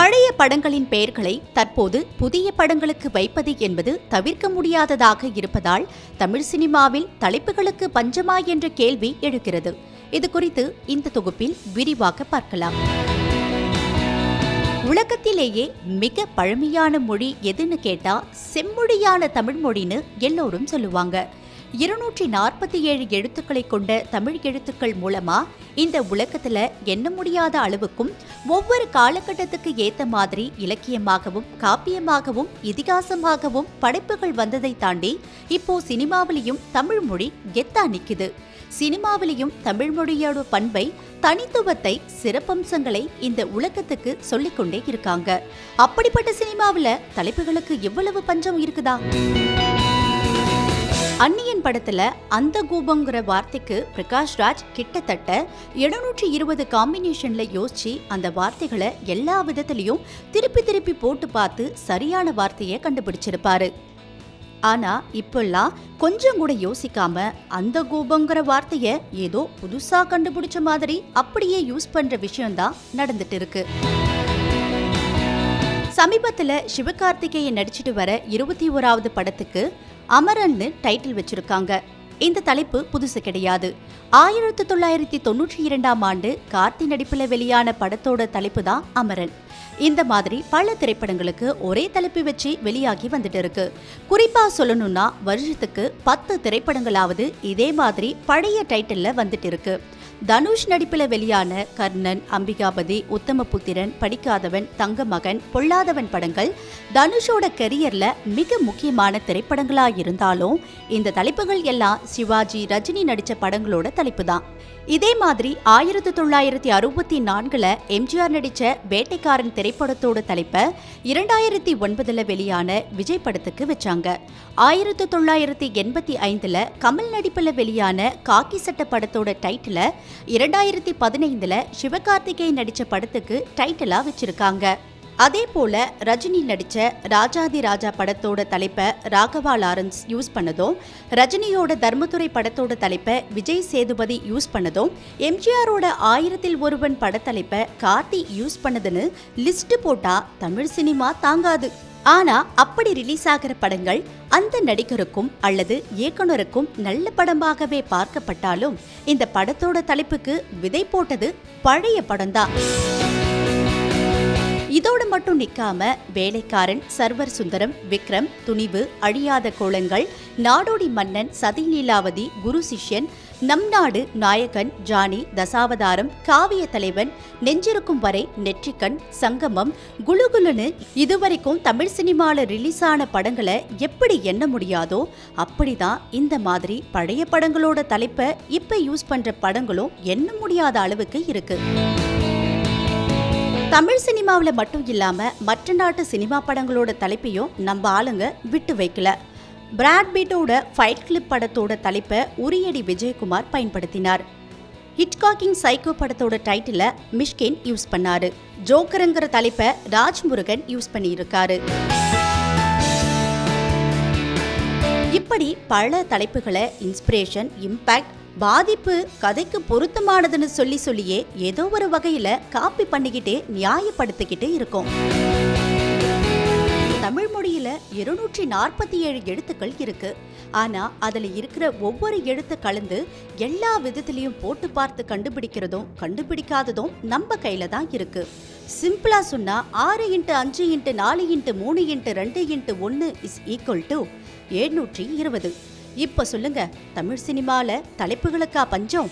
பழைய படங்களின் பெயர்களை தற்போது புதிய படங்களுக்கு வைப்பது என்பது தவிர்க்க முடியாததாக இருப்பதால் தமிழ் சினிமாவில் தலைப்புகளுக்கு பஞ்சமா என்ற கேள்வி எழுகிறது. இது குறித்து இந்த தொகுப்பில் விரிவாக பார்க்கலாம். உலகத்திலேயே மிக பழமையான மொழி எதுன்னு கேட்டா செம்மொழியான தமிழ் மொழின்னு எல்லோரும் சொல்லுவாங்க. இருநூற்றி நாற்பத்தி ஏழு எழுத்துக்களை கொண்ட தமிழ் எழுத்துக்கள் மூலமா இந்த உலகத்துல எண்ண முடியாத அளவுக்கும் ஒவ்வொரு காலகட்டத்துக்கு ஏத்த மாதிரி இலக்கியமாகவும் காப்பியமாகவும் இதிகாசமாகவும் படைப்புகள் வந்ததை தாண்டி இப்போ சினிமாவிலையும் தமிழ் மொழி கெத்தா நிக்குது. சினிமாவிலையும் தமிழ் மொழியோட பண்பை தனித்துவத்தை சிறப்பம்சங்களை இந்த உலகத்துக்கு சொல்லிக்கொண்டே இருக்காங்க. அப்படிப்பட்ட சினிமாவுல தலைப்புகளுக்கு எவ்வளவு பஞ்சம் இருக்குதா? அன்னியன் படத்துல அந்த கூபங்கிற வார்த்தைக்கு பிரகாஷ் ராஜ் கிட்டத்தட்ட எழுநூற்றி இருபது காம்பினேஷன்ல யோசிச்சு அந்த வார்த்தைகளை எல்லா விதத்திலையும் திருப்பி திருப்பி போட்டு பார்த்து சரியான வார்த்தையை கண்டுபிடிச்சிருப்பாரு. ஆனா இப்பெல்லாம் கொஞ்சம் கூட யோசிக்காம அந்த கோபங்கிற வார்த்தைய ஏதோ புதுசா கண்டுபிடிச்ச மாதிரி அப்படியே யூஸ் பண்ற விஷயம்தான் நடந்துட்டு இருக்கு. சமீபத்தில் சிவகார்த்திகேயன் நடிச்சிட்டு வர இருபத்தி ஓராவது படத்துக்கு அமரன்னு டைட்டில் வச்சிருக்காங்க. இந்த தலைப்பு புதுசு கிடையாது. ஆயிரத்தி தொள்ளாயிரத்தி தொண்ணூற்றி இரண்டாம் ஆண்டு கார்த்தி நடிப்பில் வெளியான படத்தோட தலைப்பு தான் அமரன். இந்த மாதிரி பல திரைப்படங்களுக்கு ஒரே தலைப்பு வச்சு வெளியாகி வந்துட்டு இருக்கு. குறிப்பா சொல்லணும்னா வருஷத்துக்கு பத்து திரைப்படங்களாவது இதே மாதிரி பழைய டைட்டில்ல வந்துட்டு இருக்கு. தனுஷ் நடிப்பில் வெளியான கர்ணன் அம்பிகாபதி உத்தமபுத்திரன் படிக்காதவன் தங்க மகன் பொல்லாதவன் படங்கள் தனுஷோட கரியர்ல மிக முக்கியமான திரைப்படங்களா இருந்தாலும் இந்த தலைப்புகள் எல்லாம் சிவாஜி ரஜினி நடிச்ச படங்களோட தலைப்பு தான் இதே மாதிரி ஆயிரத்தி தொள்ளாயிரத்தி அறுபத்தி நான்குல எம்ஜிஆர் நடிச்ச வேட்டைக்காரன் திரைப்படத்தோட தலைப்பை இரண்டாயிரத்தி ஒன்பதுல வெளியான விஜய் படத்துக்கு வச்சாங்க. ஆயிரத்தி தொள்ளாயிரத்தி எண்பத்தி ஐந்துல கமல் நடிப்புல வெளியான காக்கி சட்ட படத்தோட டைட்டில இரண்டாயிரத்தி பதினைந்துல சிவகார்த்திகேயன் நடித்த படத்துக்கு டைட்டிலா வச்சிருக்காங்க. அதே போல ரஜினி நடித்த ராஜாதி ராஜா படத்தோட தலைப்பை ராகவா லாரன்ஸ் யூஸ் பண்ணதும் ரஜினியோட தர்மதுரை படத்தோட தலைப்பை விஜய் சேதுபதி யூஸ் பண்ணதும் எம்ஜிஆரோட ஆயிரத்தில் ஒருவன் படத்தலைப்பை கார்த்தி யூஸ் பண்ணதுன்னு லிஸ்ட் போட்டா தமிழ் சினிமா தாங்காது. ஆனா அப்படி ரிலீஸ் ஆகிற படங்கள் அந்த நடிகருக்கும் அல்லது இயக்குனருக்கும் நல்ல படமாகவே பார்க்கப்பட்டாலும் இந்த படத்தோட தலைப்புக்கு விதை போட்டது பழைய படம்தான். இதோடு மட்டும் நிற்காம வேலைக்காரன் சர்வர் சுந்தரம் விக்ரம் துணிவு அழியாத கோலங்கள் நாடோடி மன்னன் சதி லீலாவதி குரு சிஷ்யன் நம் நாடு நாயகன் ஜானி தசாவதாரம் காவிய தலைவன் நெஞ்சிருக்கும் வரை நெற்றிக்கண் சங்கமம் குலுகுலுன்னு இதுவரைக்கும் தமிழ் சினிமால ரிலீஸ் ஆன படங்களை எப்படி எண்ண முடியாதோ அப்படிதான் இந்த மாதிரி பழைய படங்களோட தலைப்பை இப்ப யூஸ் பண்ற படங்களும் எண்ண முடியாத அளவுக்கு இருக்கு. தமிழ் சினிமாவில் மட்டும் இல்லாமல் மற்ற நாட்டு சினிமா படங்களோட தலைப்பையும் நம்ம ஆளுங்க விட்டு வைக்கல. பிராட்பீட்டோட ஃபைட் கிளிப் படத்தோட தலைப்பை உரியடி விஜயகுமார் பயன்படுத்தினார். ஹிட்காக்கிங் சைக்கோ படத்தோட டைட்டில மிஷ்கின் யூஸ் பண்ணாரு. ஜோக்கருங்கிற தலைப்பை ராஜ்முருகன் யூஸ் பண்ணியிருக்காரு. இப்படி பல தலைப்புகளை இன்ஸ்பிரேஷன் இம்பாக்ட் பாதிப்பு கதைக்கு பொருத்தமானதுன்னு சொல்லி சொல்லியே ஏதோ ஒரு வகையில காப்பி பண்ணிக்கிட்டே நியாயப்படுத்திக்கிட்டு இருக்கோம். தமிழ் மொழியில இருநூற்றி நாற்பத்தி ஏழு எழுத்துக்கள் இருக்கு. ஆனா அதுல இருக்கிற ஒவ்வொரு எழுத்து கலந்து எல்லா விதத்திலையும் போட்டு பார்த்து கண்டுபிடிக்கிறதும் கண்டுபிடிக்காததும் நம்ம கையில தான் இருக்கு. சிம்பிளா சொன்னா ஆறு இன்ட்டு அஞ்சு இன்ட்டு நாலு இன்ட்டு மூணு இன்ட்டு ரெண்டு இன்ட்டு ஒன்னு இஸ் ஈக்குவல் டு எழுநூற்றி இருபது. இப்போ சொல்லுங்க தமிழ் சினிமாவில் தலைப்புகளுக்கா பஞ்சம்?